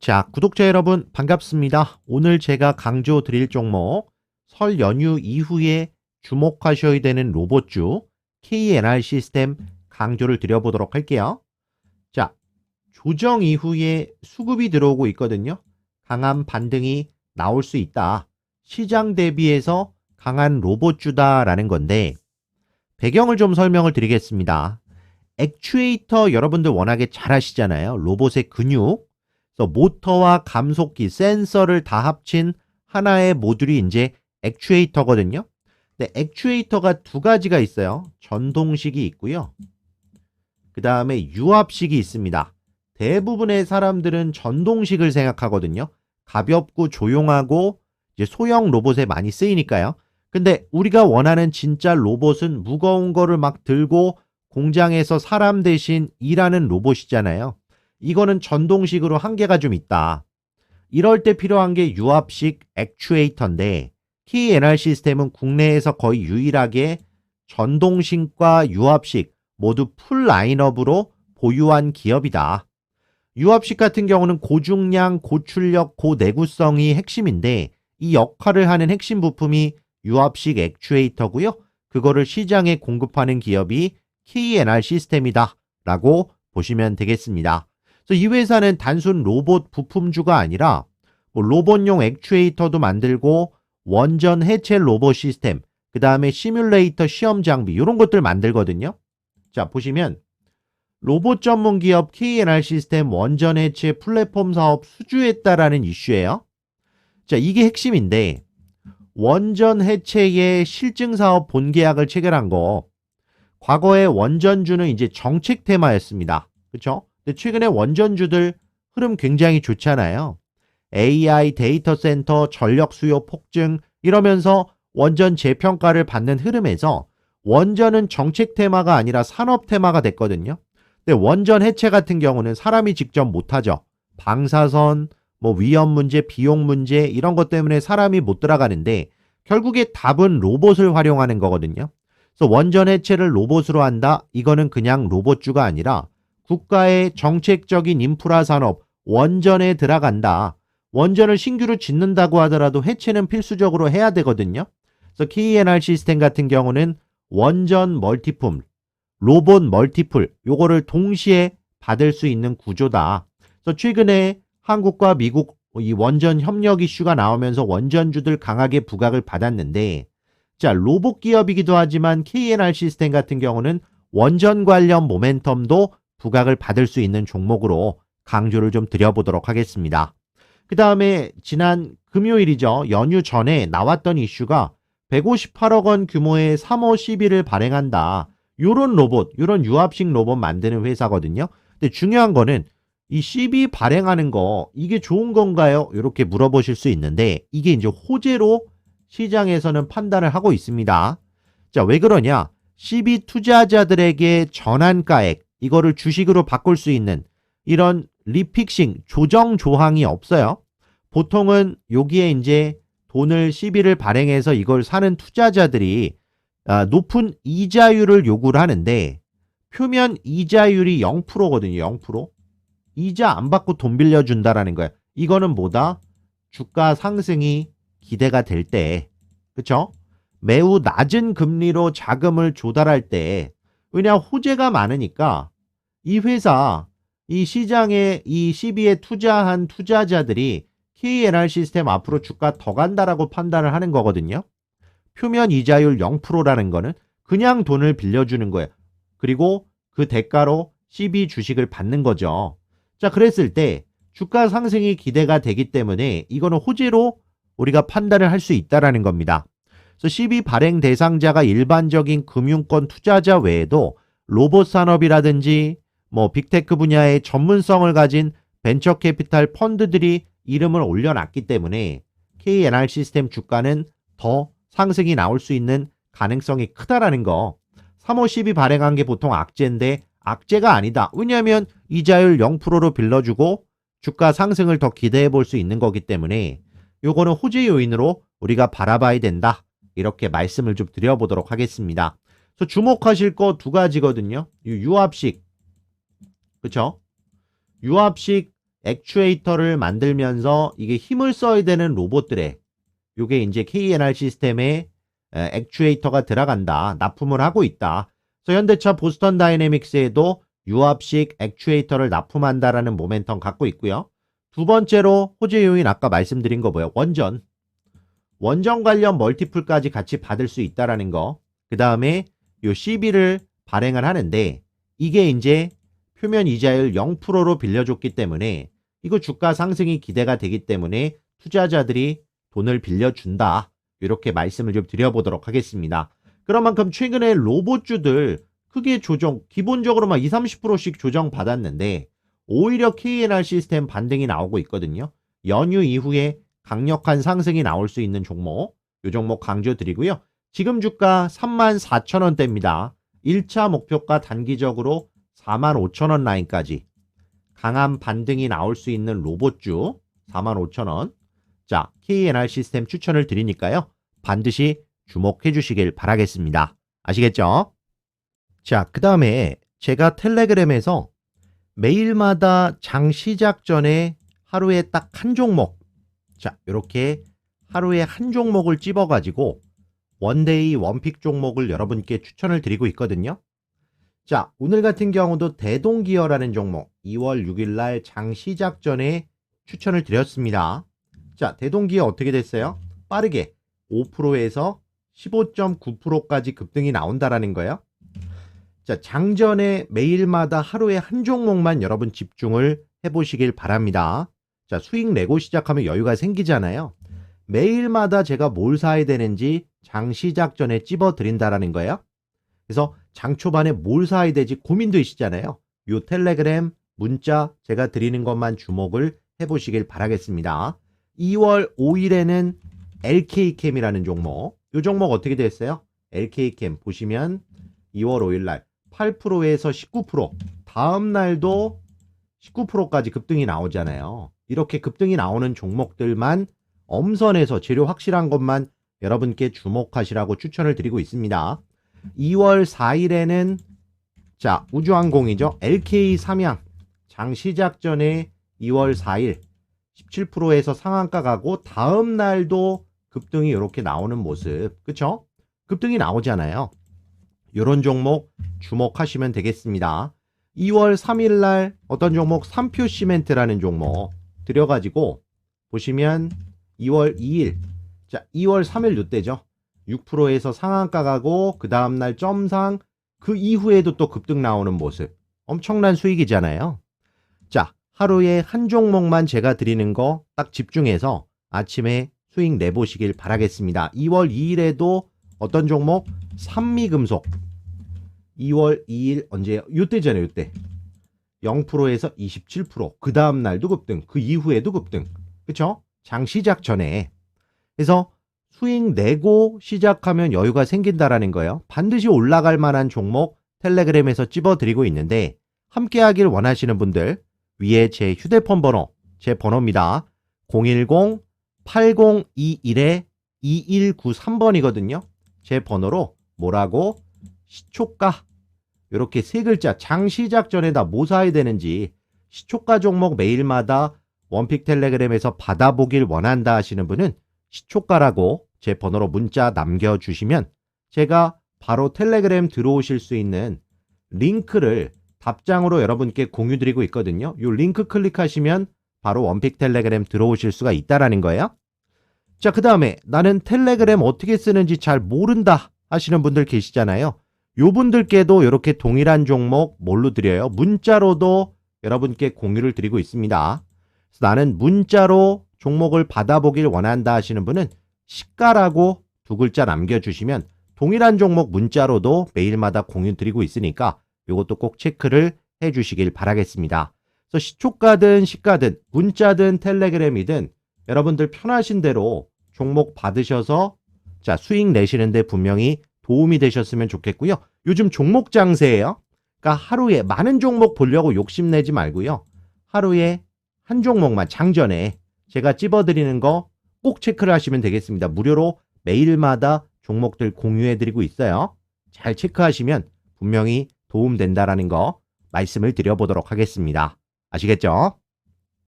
자, 구독자 여러분 반갑습니다. 오늘 제가 강조 드릴 종목 설 연휴 이후에 주목하셔야 되는 로봇주 KNR 시스템 강조를 드려보도록 할게요. 자, 조정 이후에 수급이 들어오고 있거든요. 강한 반등이 나올 수 있다. 시장 대비해서 강한 로봇주다라는 건데 배경을 좀 설명을 드리겠습니다. 액추에이터 여러분들 워낙에 잘 아시잖아요. 로봇의 근육. 그래서 모터와 감속기, 센서를 다 합친 하나의 모듈이 이제 액추에이터거든요. 근데 액추에이터가 두 가지가 있어요. 전동식이 있고요. 그 다음에 유압식이 있습니다. 대부분의 사람들은 전동식을 생각하거든요. 가볍고 조용하고 이제 소형 로봇에 많이 쓰이니까요. 근데 우리가 원하는 진짜 로봇은 무거운 거를 막 들고 공장에서 사람 대신 일하는 로봇이잖아요. 이거는 전동식으로 한계가 좀 있다. 이럴 때 필요한 게 유압식 액추에이터인데 KNR 시스템은 국내에서 거의 유일하게 전동식과 유압식 모두 풀 라인업으로 보유한 기업이다. 유압식 같은 경우는 고중량, 고출력, 고내구성이 핵심인데 이 역할을 하는 핵심 부품이 유압식 액추에이터고요. 그거를 시장에 공급하는 기업이 KNR 시스템이다 라고 보시면 되겠습니다. 이 회사는 단순 로봇 부품주가 아니라 뭐 로봇용 액추에이터도 만들고 원전 해체 로봇 시스템, 그 다음에 시뮬레이터 시험 장비 이런 것들 만들거든요. 자 보시면 로봇 전문 기업 KNR 시스템 원전 해체 플랫폼 사업 수주했다라는 이슈예요. 자 이게 핵심인데 원전 해체의 실증 사업 본계약을 체결한 거 과거에 원전주는 이제 정책 테마였습니다. 그렇죠? 근데 최근에 원전주들 흐름 굉장히 좋잖아요. AI 데이터 센터 전력 수요 폭증 이러면서 원전 재평가를 받는 흐름에서 원전은 정책 테마가 아니라 산업 테마가 됐거든요. 근데 원전 해체 같은 경우는 사람이 직접 못하죠. 방사선, 뭐 위험 문제, 비용 문제 이런 것 때문에 사람이 못 들어가는데 결국에 답은 로봇을 활용하는 거거든요. 그래서 원전 해체를 로봇으로 한다. 이거는 그냥 로봇주가 아니라 국가의 정책적인 인프라 산업 원전에 들어간다. 원전을 신규로 짓는다고 하더라도 해체는 필수적으로 해야 되거든요. 그래서 KNR 시스템 같은 경우는 원전 멀티품, 로봇 멀티플 요거를 동시에 받을 수 있는 구조다. 그래서 최근에 한국과 미국 이 원전 협력 이슈가 나오면서 원전주들 강하게 부각을 받았는데 자, 로봇 기업이기도 하지만 KNR 시스템 같은 경우는 원전 관련 모멘텀도 부각을 받을 수 있는 종목으로 강조를 좀 드려보도록 하겠습니다. 그 다음에 지난 금요일이죠. 연휴 전에 나왔던 이슈가 158억 원 규모의 3호 시비를 발행한다. 요런 로봇, 요런 유압식 로봇 만드는 회사거든요. 근데 중요한 거는 이 CB 발행하는 거 이게 좋은 건가요? 이렇게 물어보실 수 있는데 이게 이제 호재로 시장에서는 판단을 하고 있습니다. 자, 왜 그러냐? CB 투자자들에게 전환가액 이거를 주식으로 바꿀 수 있는 이런 리픽싱 조정 조항이 없어요. 보통은 여기에 이제 돈을 CB를 발행해서 이걸 사는 투자자들이 아, 높은 이자율을 요구를 하는데 표면 이자율이 0%거든요. 0%. 이자 안 받고 돈 빌려준다라는 거예요. 이거는 뭐다? 주가 상승이 기대가 될 때, 그쵸? 매우 낮은 금리로 자금을 조달할 때, 왜냐 호재가 많으니까 이 회사, 이 시장에 이 CB에 투자한 투자자들이 KNR 시스템 앞으로 주가 더 간다라고 판단을 하는 거거든요. 표면 이자율 0%라는 거는 그냥 돈을 빌려주는 거예요. 그리고 그 대가로 CB 주식을 받는 거죠. 자, 그랬을 때 주가 상승이 기대가 되기 때문에 이거는 호재로 우리가 판단을 할 수 있다라는 겁니다. 그래서 CB 발행 대상자가 일반적인 금융권 투자자 외에도 로봇 산업이라든지 뭐 빅테크 분야의 전문성을 가진 벤처 캐피탈 펀드들이 이름을 올려놨기 때문에 KNR 시스템 주가는 더 상승이 나올 수 있는 가능성이 크다라는 거. 3호 12 발행한 게 보통 악재인데 악재가 아니다. 왜냐하면 이자율 0%로 빌려주고 주가 상승을 더 기대해 볼 수 있는 거기 때문에 요거는 호재 요인으로 우리가 바라봐야 된다. 이렇게 말씀을 좀 드려보도록 하겠습니다. 주목하실 거 두 가지거든요. 유압식, 그쵸? 유압식 액추에이터를 만들면서 이게 힘을 써야 되는 로봇들의 요게 이제 KNR 시스템에 에, 액추에이터가 들어간다. 납품을 하고 있다. 그래서 현대차 보스턴 다이내믹스에도 유압식 액추에이터를 납품한다라는 모멘텀 갖고 있고요. 두 번째로 호재 요인 아까 말씀드린 거 뭐예요? 원전. 원전 관련 멀티플까지 같이 받을 수 있다라는 거. 그 다음에 요 CB를 발행을 하는데 이게 이제 표면 이자율 0%로 빌려줬기 때문에 이거 주가 상승이 기대가 되기 때문에 투자자들이 돈을 빌려준다. 이렇게 말씀을 좀 드려보도록 하겠습니다. 그런 만큼 최근에 로봇주들 크게 조정, 기본적으로 막 20, 30%씩 조정 받았는데 오히려 KNR 시스템 반등이 나오고 있거든요. 연휴 이후에 강력한 상승이 나올 수 있는 종목, 요 종목 강조드리고요. 지금 주가 34,000원대입니다. 1차 목표가 단기적으로 45,000원 라인까지 강한 반등이 나올 수 있는 로봇주 45,000원. 자, KNR 시스템 추천을 드리니까요. 반드시 주목해 주시길 바라겠습니다. 아시겠죠? 자, 그 다음에 제가 텔레그램에서 매일마다 장 시작 전에 하루에 딱 한 종목, 자, 이렇게 하루에 한 종목을 찝어가지고 원데이 원픽 종목을 여러분께 추천을 드리고 있거든요. 자, 오늘 같은 경우도 대동기어라는 종목 2월 6일 날 장 시작 전에 추천을 드렸습니다. 자, 대동기어 어떻게 됐어요? 빠르게 5%에서 15.9%까지 급등이 나온다라는 거예요. 자, 장전에 매일마다 하루에 한 종목만 여러분 집중을 해보시길 바랍니다. 자, 수익 내고 시작하면 여유가 생기잖아요. 매일마다 제가 뭘 사야 되는지 장 시작 전에 찝어 드린다라는 거예요. 그래서 장 초반에 뭘 사야 되지 고민되시잖아요. 요 텔레그램 문자 제가 드리는 것만 주목을 해보시길 바라겠습니다. 2월 5일에는 LK캠이라는 종목. 요 종목 어떻게 됐어요? LK캠 보시면 2월 5일 날 8%에서 19% 다음 날도 19%까지 급등이 나오잖아요. 이렇게 급등이 나오는 종목들만 엄선해서 재료 확실한 것만 여러분께 주목하시라고 추천을 드리고 있습니다. 2월 4일에는 자 우주항공이죠. LK 삼양 장 시작 전에 2월 4일 17%에서 상한가 가고 다음 날도 급등이 이렇게 나오는 모습 그쵸? 급등이 나오잖아요. 이런 종목 주목하시면 되겠습니다. 2월 3일 날 어떤 종목 3표 시멘트라는 종목 들여가지고 보시면 2월 2일 자 2월 3일 요때죠 6%에서 상한가 가고 그 다음날 점상 그 이후에도 또 급등 나오는 모습. 엄청난 수익이잖아요. 자 하루에 한 종목만 제가 드리는 거 딱 집중해서 아침에 수익 내보시길 바라겠습니다. 2월 2일에도 어떤 종목? 산미금속. 2월 2일 언제요? 요때잖아요 요때. 0%에서 27%그 다음 날도 급등 그 이후에도 급등. 그쵸? 장 시작 전에. 그래서 수익 내고 시작하면 여유가 생긴다라는 거예요. 반드시 올라갈 만한 종목 텔레그램에서 찝어드리고 있는데 함께 하길 원하시는 분들 위에 제 휴대폰 번호 제 번호입니다. 010-8021-2193번이거든요. 제 번호로 뭐라고? 시초가. 이렇게 세 글자 장 시작 전에 다뭐 사야 되는지 시초가 종목 매일마다 원픽 텔레그램에서 받아보길 원한다 하시는 분은 시초가라고 제 번호로 문자 남겨주시면 제가 바로 텔레그램 들어오실 수 있는 링크를 답장으로 여러분께 공유드리고 있거든요. 이 링크 클릭하시면 바로 원픽 텔레그램 들어오실 수가 있다라는 거예요. 자, 그 다음에 나는 텔레그램 어떻게 쓰는지 잘 모른다 하시는 분들 계시잖아요. 요 분들께도 이렇게 동일한 종목 뭘로 드려요? 문자로도 여러분께 공유를 드리고 있습니다. 나는 문자로 종목을 받아보길 원한다 하시는 분은 시가라고 두 글자 남겨주시면 동일한 종목 문자로도 매일마다 공유 드리고 있으니까 이것도 꼭 체크를 해 주시길 바라겠습니다. 그래서 시초가든 시가든 문자든 텔레그램이든 여러분들 편하신 대로 종목 받으셔서 자 수익 내시는데 분명히 도움이 되셨으면 좋겠고요. 요즘 종목 장세예요. 그러니까 하루에 많은 종목 보려고 욕심내지 말고요. 하루에 한 종목만 장전에 제가 찝어드리는 거 꼭 체크를 하시면 되겠습니다. 무료로 매일마다 종목들 공유해드리고 있어요. 잘 체크하시면 분명히 도움된다라는 거 말씀을 드려보도록 하겠습니다. 아시겠죠?